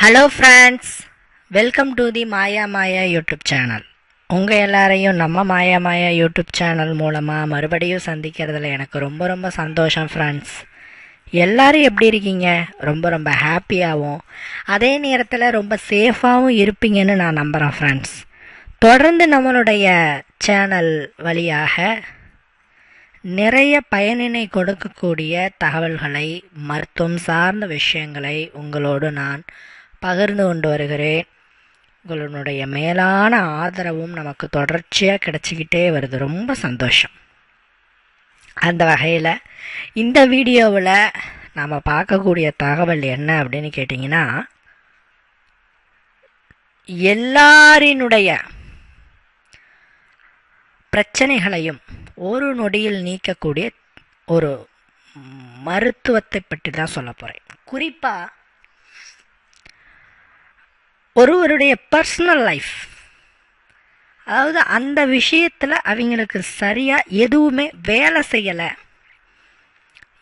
Hello friends welcome to the Maya Maya YouTube channel உங்கள் எல்லாரையும் நம்ம மாயா மாயா யூடியூப் சேனல் மூலமாக மறுபடியும் சந்திக்கிறதுல எனக்கு ரொம்ப ரொம்ப சந்தோஷம் ஃப்ரெண்ட்ஸ் எல்லாரும் எப்படி இருக்கீங்க? ரொம்ப ரொம்ப ஹாப்பியாகவும் அதே நேரத்தில் ரொம்ப சேஃபாகவும் இருப்பீங்கன்னு நான் நம்புகிறேன் ஃப்ரெண்ட்ஸ் தொடர்ந்து நம்மளுடைய சேனல் வழியாக நிறைய பயனினை கொடுக்கக்கூடிய தகவல்களை மருத்துவம் சார்ந்த விஷயங்களை உங்களோடு நான் பகிர்ந்து கொண்டு வருகிறேன். உங்களுடைய மேலான ஆதரவும் நமக்கு தொடர்ச்சியாக கிடச்சிக்கிட்டே வருது. ரொம்ப சந்தோஷம். அந்த வகையில் இந்த வீடியோவில் நாம் பார்க்கக்கூடிய தகவல் என்ன அப்படின்னு கேட்டிங்கன்னா எல்லாரினுடைய பிரச்சனைகளையும் ஒரு நொடியில் நீக்கக்கூடிய ஒரு மருத்துவத்தை பற்றி தான் சொல்ல போகிறேன் குறிப்பாக ஒருவருடைய பர்சனல் லைஃப் அதாவது அந்த விஷயத்தில் அவங்களுக்கு சரியாக எதுவுமே வேலை செய்யலை.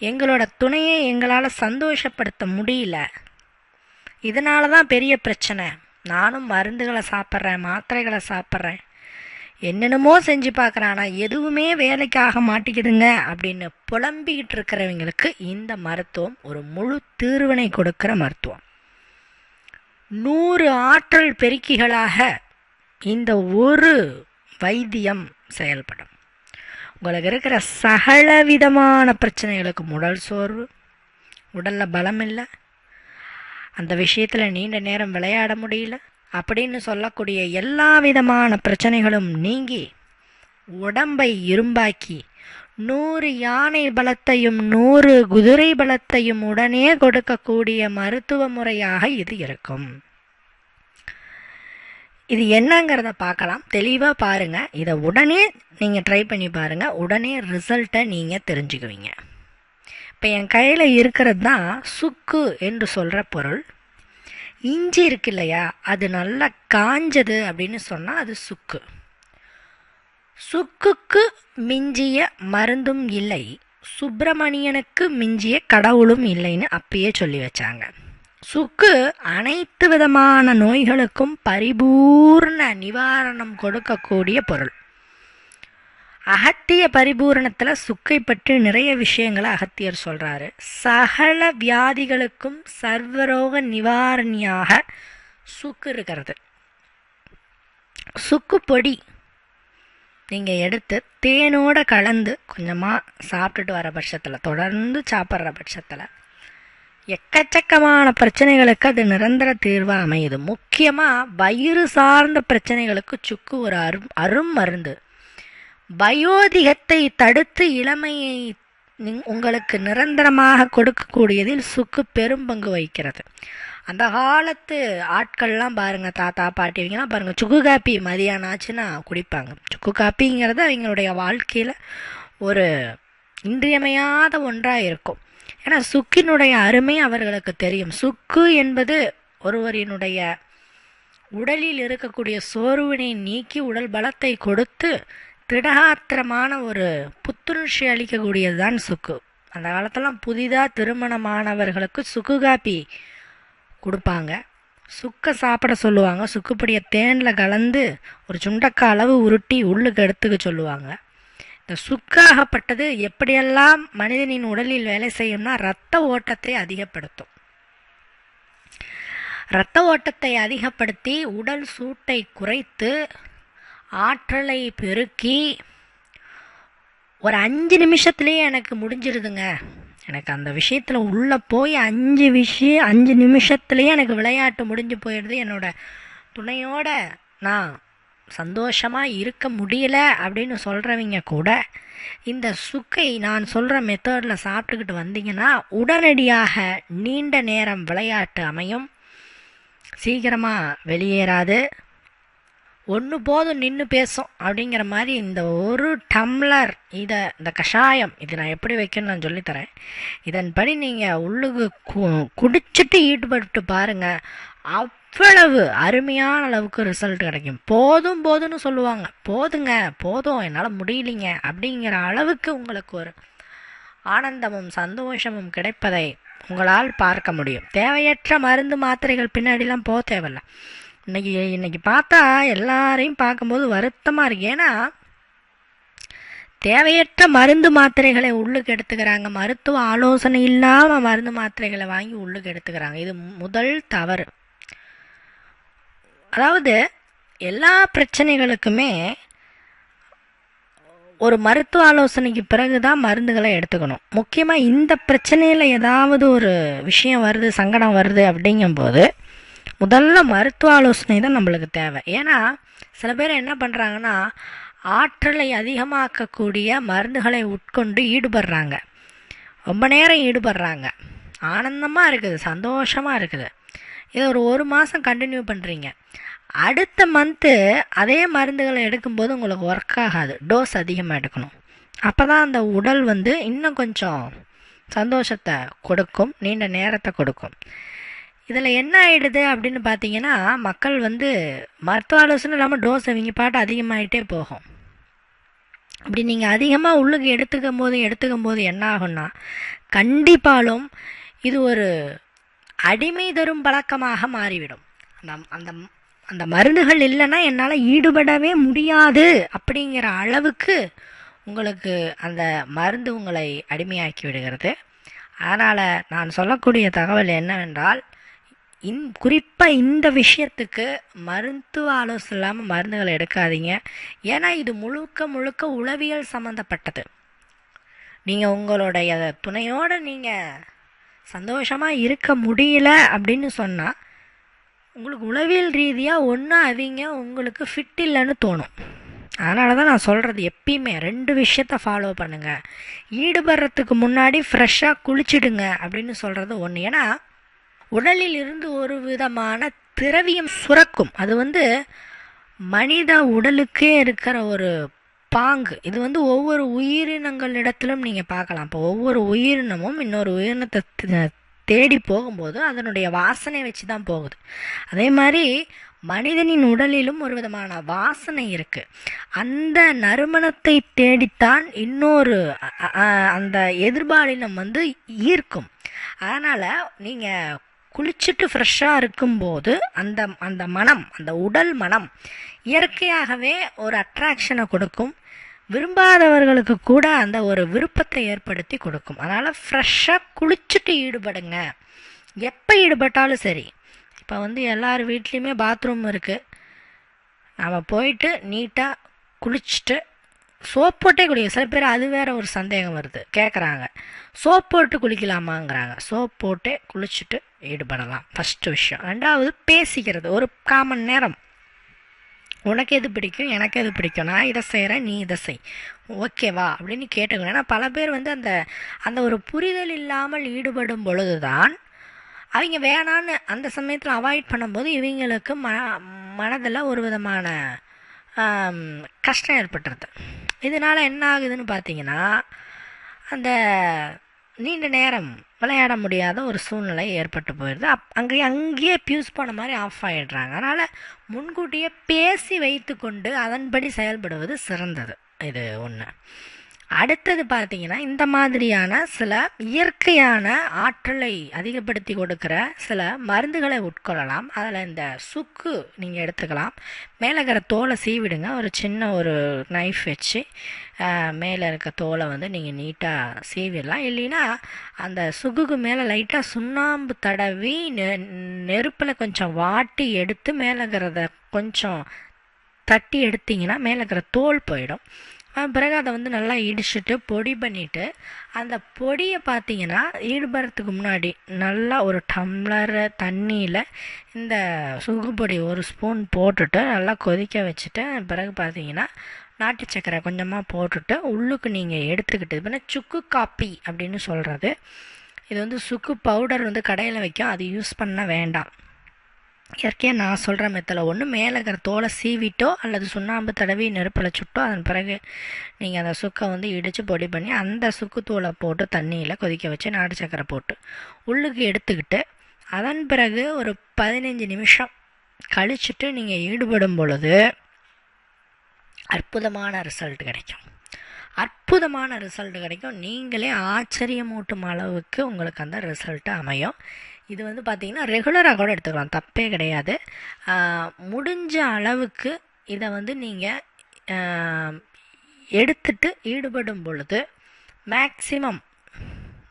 எங்களோட துணையை எங்களால் சந்தோஷப்படுத்த முடியல. இதனால தான் பெரிய பிரச்சனை. நானும் மருந்துகளை சாப்பிட்றேன் மாத்திரைகளை சாப்பிட்றேன். என்னென்னமோ செஞ்சு பார்க்குறேன் ஆனால் எதுவுமே வேலைக்காக மாட்டிக்குதுங்க அப்படின்னு புலம்பிக்கிட்டு இருக்கிறவங்களுக்கு இந்த மருத்துவம் ஒரு முழு தீர்வினை கொடுக்குற மருத்துவம். நூறு ஆற்றல் பெருக்கிகளாக இந்த ஒரு வைத்தியம் செயல்படும். உங்களுக்கு இருக்கிற சகல விதமான பிரச்சனைகளுக்கு உடல் சோர்வு உடலில் பலம் இல்லை அந்த விஷயத்தில் நீண்ட நேரம் விளையாட முடியல. அப்படின்னு சொல்லக்கூடிய எல்லா விதமான பிரச்சனைகளும் நீங்கி உடம்பை இரும்பாக்கி நூறு யானை பலத்தையும் நூறு குதிரை பலத்தையும் உடனே கொடுக்கக்கூடிய மருத்துவ முறையாக இது இருக்கும். இது என்னங்கிறத பார்க்கலாம். தெளிவாக பாருங்கள் இதை உடனே நீங்கள் ட்ரை பண்ணி பாருங்கள் உடனே ரிசல்ட்டை நீங்கள் தெரிஞ்சுக்குவீங்க. இப்போ என் கையில் இருக்கிறது தான் சுக்கு என்று சொல்கிற பொருள். இஞ்சி இருக்கு இல்லையா? அது நல்லா காஞ்சது அப்படின்னு சொன்னால் அது சுக்கு. சுக்குக்கு மிஞ்சிய மருந்தும் இல்லை சுப்பிரமணியனுக்கு மிஞ்சிய கடவுளும் இல்லைன்னு அப்பயே சொல்லி வச்சாங்க. சுக்கு அனைத்து விதமான நோய்களுக்கும் பரிபூர்ண நிவாரணம் கொடுக்கக்கூடிய பொருள். அகத்திய பரிபூரணத்தில் சுக்கை பற்றி நிறைய விஷயங்களை அகத்தியர் சொல்கிறாரு சகல வியாதிகளுக்கும் சர்வரோக நிவாரணியாக சுக்கு இருக்கிறது. சுக்கு பொடி நீங்கள் எடுத்து தேனோட கலந்து கொஞ்சமாக சாப்பிட்டுட்டு வர பட்சத்தில் தொடர்ந்து சாப்பிட்ற பட்சத்தில் எக்கச்சக்கமான பிரச்சனைகளுக்கு அது நிரந்தர தீர்வாக அமையுது. முக்கியமாக வயிறு சார்ந்த பிரச்சனைகளுக்கு சுக்கு ஒரு அரும் அரும் மருந்து. வயோதிகத்தை தடுத்து இளமையை உங்களுக்கு நிரந்தரமாக கொடுக்கக்கூடியதில் சுக்கு பெரும் பங்கு வகிக்கிறது. அந்த காலத்து ஆட்கள்லாம் பாருங்கள் தாத்தா பாட்டிவங்கலாம் பாருங்கள் சுக்கு காப்பி மதியானம் ஆச்சுன்னா குடிப்பாங்க. சுக்கு காப்பிங்கிறது அவங்களுடைய வாழ்க்கையில் ஒரு இன்றியமையாத ஒன்றாக இருக்கும். ஏன்னா சுக்கினுடைய அருமை அவர்களுக்கு தெரியும். சுக்கு என்பது ஒருவரினுடைய உடலில் இருக்கக்கூடிய சோர்வினை நீக்கி உடல் பலத்தை கொடுத்து திடகாத்திரமான ஒரு புத்துணர்ச்சி அளிக்கக்கூடியது தான் சுக்கு. அந்த காலத்தெல்லாம் புதிதாக திருமணமானவர்களுக்கு சுக்கு காப்பி கொடுப்பாங்க. சுக்கை சாப்பிட சொல்லுவாங்க. சுக்குப்படியை தேனில் கலந்து ஒரு சுண்டக்காய் அளவு உருட்டி உள்ளுக்கு எடுத்துக்க சொல்லுவாங்க. இந்த சுக்காகப்பட்டது எப்படியெல்லாம் மனிதனின் உடலில் வேலை செய்யும்னா இரத்த ஓட்டத்தை அதிகப்படுத்தும். இரத்த ஓட்டத்தை அதிகப்படுத்தி உடல் சூட்டை குறைத்து ஆற்றலை பெருக்கி ஒரு அஞ்சு நிமிஷத்துலேயே எனக்கு முடிஞ்சிருதுங்க. எனக்கு அந்த விஷயத்தில் உள்ளே போய் அஞ்சு விஷயம் அஞ்சு நிமிஷத்துலேயே எனக்கு விளையாட்டு முடிஞ்சு போயிடுது. என்னோட துணையோட நான் சந்தோஷமாக இருக்க முடியல அப்படின்னு சொல்கிறவங்க கூட இந்த சுக்கை நான் சொல்கிற மெத்தடில் சாப்பிட்டுக்கிட்டு வந்தீங்கன்னா உடனடியாக நீண்ட நேரம் விளையாட்டு அமையும். சீக்கிரமாக வெளியேறாது. ஒன்று போதும் நின்று பேசும் அப்படிங்கிற மாதிரி இந்த ஒரு டம்ளர் இதை இந்த கஷாயம் இது நான் எப்படி வைக்கணும்னு நான் சொல்லித்தரேன். இதன்படி நீங்கள் உள்ளுக்கு கு குடிச்சிட்டு ஈடுபட்டு பாருங்கள் அவ்வளவு அருமையான அளவுக்கு ரிசல்ட் கிடைக்கும். போதும் போதும்னு சொல்லுவாங்க. போதுங்க போதும் என்னால் முடியலைங்க அப்படிங்கிற அளவுக்கு உங்களுக்கு ஒரு ஆனந்தமும் சந்தோஷமும் கிடைப்பதை உங்களால் பார்க்க முடியும். தேவையற்ற மருந்து மாத்திரைகள் பின்னாடிலாம் போக தேவையில்ல. இன்னைக்கு இன்னைக்கு பார்த்தா எல்லாரையும் பார்க்கும்போது வருத்தமாக இருக்கு. ஏன்னா தேவையற்ற மருந்து மாத்திரைகளை உள்ளுக்கு எடுத்துக்கிறாங்க. மருத்துவ ஆலோசனை இல்லாமல் மருந்து மாத்திரைகளை வாங்கி உள்ளுக்கு எடுத்துக்கிறாங்க. இது முதல் தவறு. அதாவது எல்லா பிரச்சனைகளுக்குமே ஒரு மருத்துவ ஆலோசனைக்கு பிறகு தான் மருந்துகளை எடுத்துக்கணும். முக்கியமாக இந்த பிரச்சனையில் ஏதாவது ஒரு விஷயம் வருது சங்கடம் வருது அப்படிங்கும்போது முதல்ல மருத்துவ ஆலோசனை தான் நம்மளுக்கு தேவை. ஏன்னா சில பேர் என்ன பண்ணுறாங்கன்னா ஆற்றலை அதிகமாக்கக்கூடிய மருந்துகளை உட்கொண்டு ஈடுபடுறாங்க. ரொம்ப நேரம் ஈடுபடுறாங்க. ஆனந்தமாக இருக்குது சந்தோஷமாக இருக்குது. இதை ஒரு ஒரு மாதம் கண்டினியூ பண்ணுறீங்க அடுத்த மந்த்து அதே மருந்துகளை எடுக்கும்போது உங்களுக்கு ஒர்க் ஆகாது. டோஸ் அதிகமாக எடுக்கணும். அப்போ தான் அந்த உடல் வந்து இன்னும் கொஞ்சம் சந்தோஷத்தை கொடுக்கும் நீண்ட நேரத்தை கொடுக்கும். இதில் என்ன ஆகிடுது அப்படின்னு பார்த்தீங்கன்னா மக்கள் வந்து மருத்துவ ஆலோசனை இல்லாமல் டோஸ் அவங்க பாட்டு அதிகமாகிட்டே போகும். அப்படி நீங்கள் அதிகமாக உள்ளுக்கு எடுத்துக்கும் போது எடுத்துக்கும் போது என்ன ஆகும்னா கண்டிப்பாலும் இது ஒரு அடிமை தரும் பழக்கமாக மாறிவிடும். அந்த அந்த அந்த மருந்துகள் இல்லைன்னா என்னால் ஈடுபடவே முடியாது அப்படிங்கிற அளவுக்கு உங்களுக்கு அந்த மருந்து உங்களை அடிமையாக்கி விடுகிறது. அதனால் நான் சொல்லக்கூடிய தகவல் என்னவென்றால் இன் குறிப்பாக இந்த விஷயத்துக்கு மருத்துவ ஆலோசனை இல்லாமல் மருந்துகளை எடுக்காதீங்க. ஏன்னா இது முழுக்க முழுக்க உளவியல் சம்மந்தப்பட்டது நீங்கள் உங்களுடைய துணையோடு நீங்கள் சந்தோஷமாக இருக்க முடியல அப்படின்னு சொன்னால் உங்களுக்கு உளவியல் ரீதியாக ஒன்று அவங்க உங்களுக்கு ஃபிட் இல்லைன்னு தோணும். அதனால தான் நான் சொல்கிறது எப்பயுமே ரெண்டு விஷயத்த ஃபாலோ பண்ணுங்கள் ஈடுபடுறதுக்கு முன்னாடி ஃப்ரெஷ்ஷாக குளிச்சிடுங்க அப்படின்னு சொல்கிறது ஒன்று ஏன்னா உடலில் இருந்து ஒரு விதமான திரவியம் சுரக்கும். அது வந்து மனித உடலுக்கே இருக்கிற ஒரு பாங்கு. இது வந்து ஒவ்வொரு உயிரினங்களிடத்திலும் நீங்கள் பார்க்கலாம். இப்போ ஒவ்வொரு உயிரினமும் இன்னொரு உயிரினத்தை தேடி போகும்போது அதனுடைய வாசனை வச்சு தான் போகுது. அதே மாதிரி மனிதனின் உடலிலும் ஒரு விதமான வாசனை இருக்குது அந்த நறுமணத்தை தேடித்தான் இன்னொரு அந்த எதிர்பாலினம் வந்து ஈர்க்கும். அதனால் நீங்கள் குளிச்சுட்டு ஃப்ரெஷ்ஷாக இருக்கும்போது அந்த அந்த மனம் அந்த உடல் மனம் இயற்கையாகவே ஒரு அட்ராக்ஷனை கொடுக்கும். விரும்பாதவர்களுக்கு கூட அந்த ஒரு விருப்பத்தை ஏற்படுத்தி கொடுக்கும். அதனால் ஃப்ரெஷ்ஷாக குளிச்சுட்டு ஈடுபடுங்க. எப்போ ஈடுபட்டாலும் சரி. இப்போ வந்து எல்லார் வீட்லேயுமே பாத்ரூம் இருக்குது நம்ம போயிட்டு நீட்டாக குளிச்சுட்டு சோப் போட்டே குளிக்க சில பேர் அது வேற ஒரு சந்தேகம் வருது. கேட்குறாங்க சோப் போட்டு குளிக்கலாமாங்கிறாங்க. சோப் போட்டே குளிச்சுட்டு ஈடுபடலாம். ஃபஸ்ட்டு விஷயம். ரெண்டாவது பேசிக்கிறது. ஒரு காமன் நேரம். உனக்கு எது பிடிக்கும்? எனக்கு எது பிடிக்கும்? நான் இதை செய்கிறேன் நீ இதை செய். ஓகேவா அப்படின்னு கேட்டுக்கணும். ஏன்னா பல பேர் வந்து அந்த அந்த ஒரு புரிதல் இல்லாமல் ஈடுபடும் பொழுது தான் அவங்க வேணான்னு அந்த சமயத்தில் அவாய்ட் பண்ணும்போது இவங்களுக்கு ம மனதில் ஒரு விதமான கஷ்டம் ஏற்பட்டுருது. இதனால் என்ன ஆகுதுன்னு பார்த்தீங்கன்னா அந்த நீண்ட நேரம் விளையாட முடியாத ஒரு சூழ்நிலை ஏற்பட்டு போயிடுது அப் அங்கேயே அங்கேயே பியூஸ் போன மாதிரி ஆஃப் ஆகிடுறாங்க அதனால் முன்கூட்டியே பேசி வைத்துக்கொண்டு அதன்படி செயல்படுவது சிறந்தது. இது ஒன்று அடுத்தது பார்த்தீங்கன்னா இந்த மாதிரியான சில இயற்கையான ஆற்றலை அதிகப்படுத்தி கொடுக்குற சில மருந்துகளை உட்கொள்ளலாம். அதில் இந்த சுக்கு நீங்கள் எடுத்துக்கலாம். மேலே இருக்கிற தோலை சீவிடுங்க. ஒரு சின்ன ஒரு நைஃப் வச்சு மேலே இருக்க தோலை வந்து நீங்கள் நீட்டாக சீவிடலாம். இல்லைன்னா அந்த சுக்குக்கு மேலே லைட்டாக சுண்ணாம்பு தடவி நெ நெருப்பில் கொஞ்சம் வாட்டி எடுத்து மேலே இருக்கிறத கொஞ்சம் தட்டி எடுத்தீங்கன்னா மேலே இருக்கிற தோல் போயிடும். பிறகு அதை வந்து நல்லா இடிச்சுட்டு பொடி பண்ணிவிட்டு அந்த பொடியை பார்த்தீங்கன்னா ஈடுபடுறதுக்கு முன்னாடி நல்லா ஒரு டம்ளர் தண்ணியில் இந்த சுக்கு பொடி ஒரு ஸ்பூன் போட்டுட்டு நல்லா கொதிக்க வச்சுட்டு பிறகு பார்த்தீங்கன்னா நாட்டு சக்கரை கொஞ்சமாக போட்டுட்டு உள்ளுக்கு நீங்கள் எடுத்துக்கிட்டு இது சுக்கு காப்பி அப்படின்னு சொல்கிறது இது வந்து சுக்கு பவுடர் வந்து கடையில் வைக்கும் அது யூஸ் பண்ண வேண்டாம். இயற்கையாக நான் சொல்கிற மெத்தல ஒன்று மேலே இருக்கிற தோலை சீவிட்டோ அல்லது சுண்ணாம்பு தடவி நெருப்பில் சுட்டோ அதன் பிறகு நீங்கள் அந்த சுக்கை வந்து இடித்து பொடி பண்ணி அந்த சுக்கு தூளை போட்டு தண்ணியில் கொதிக்க வச்சு நாட்டு சக்கரை போட்டு உள்ளுக்கு எடுத்துக்கிட்டு அதன் பிறகு ஒரு பதினஞ்சு நிமிஷம் கழிச்சுட்டு நீங்கள் ஈடுபடும் பொழுது அற்புதமான ரிசல்ட் கிடைக்கும். அற்புதமான ரிசல்ட் கிடைக்கும். நீங்களே ஆச்சரியமூட்டும் அளவுக்கு உங்களுக்கு அந்த ரிசல்ட்டு அமையும். இது வந்து பார்த்திங்கன்னா ரெகுலராக கூட எடுத்துக்கலாம். தப்பே கிடையாது. முடிஞ்ச அளவுக்கு இதை வந்து நீங்கள் எடுத்துட்டு ஈடுபடும் பொழுது மேக்சிமம்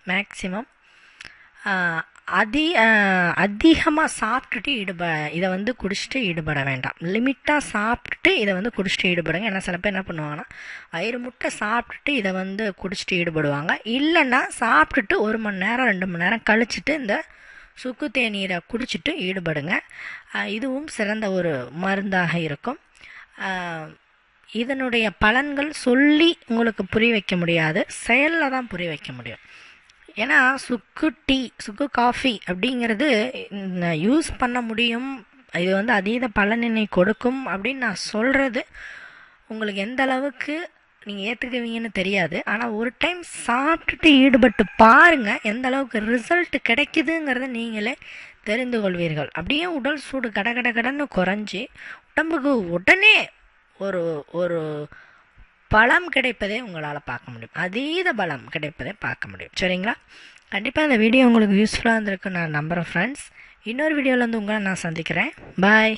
மேக்சிமம் அதி அதிகமாக சாப்பிட்டுட்டு ஈடுப இதை வந்து குடிச்சிட்டு ஈடுபட வேண்டாம். லிமிட்டாக சாப்பிட்டுட்டு இதை வந்து குடிச்சிட்டு ஈடுபடுங்க. ஏன்னா சில பேர் என்ன பண்ணுவாங்கன்னா வயிறு முட்டை சாப்பிட்டுட்டு இதை வந்து குடிச்சிட்டு ஈடுபடுவாங்க. இல்லைன்னா சாப்பிட்டுட்டு ஒரு மணி நேரம் ரெண்டு மணி நேரம் கழிச்சிட்டு இந்த சுக்கு தேநீரை குடிச்சிட்டு ஈடுபடுங்க. இதுவும் சிறந்த ஒரு மருந்தாக இருக்கும். இதனுடைய பலன்கள் சொல்லி உங்களுக்கு புரிய வைக்க முடியாது. செயலில் தான் புரிய வைக்க முடியும். ஏன்னா சுக்கு டீ சுக்கு காஃபி அப்படிங்கிறது யூஸ் பண்ண முடியும். இது வந்து அதீத பலனினை கொடுக்கும் அப்படின்னு நான் சொல்கிறது உங்களுக்கு எந்த அளவுக்கு நீங்கள் ஏற்றுக்குவீங்கன்னு தெரியாது. ஆனால் ஒரு டைம் சாப்பிட்டுட்டு ஈடுபட்டு பாருங்கள் எந்த அளவுக்கு ரிசல்ட் கிடைக்குதுங்கிறத நீங்களே தெரிந்து கொள்வீர்கள். அப்படியே உடல் சூடு கட கட கடன்னு குறைஞ்சி உடம்புக்கு உடனே ஒரு ஒரு பலம் கிடைப்பதை உங்களால் பார்க்க முடியும். அதீத பலம் கிடைப்பதை பார்க்க முடியும். சரிங்களா? கண்டிப்பாக இந்த வீடியோ உங்களுக்கு யூஸ்ஃபுல்லாக இருந்திருக்கு. நான் நம்புகிறேன் ஃப்ரெண்ட்ஸ் இன்னொரு வீடியோவில் வந்து உங்களை நான் சந்திக்கிறேன். பாய்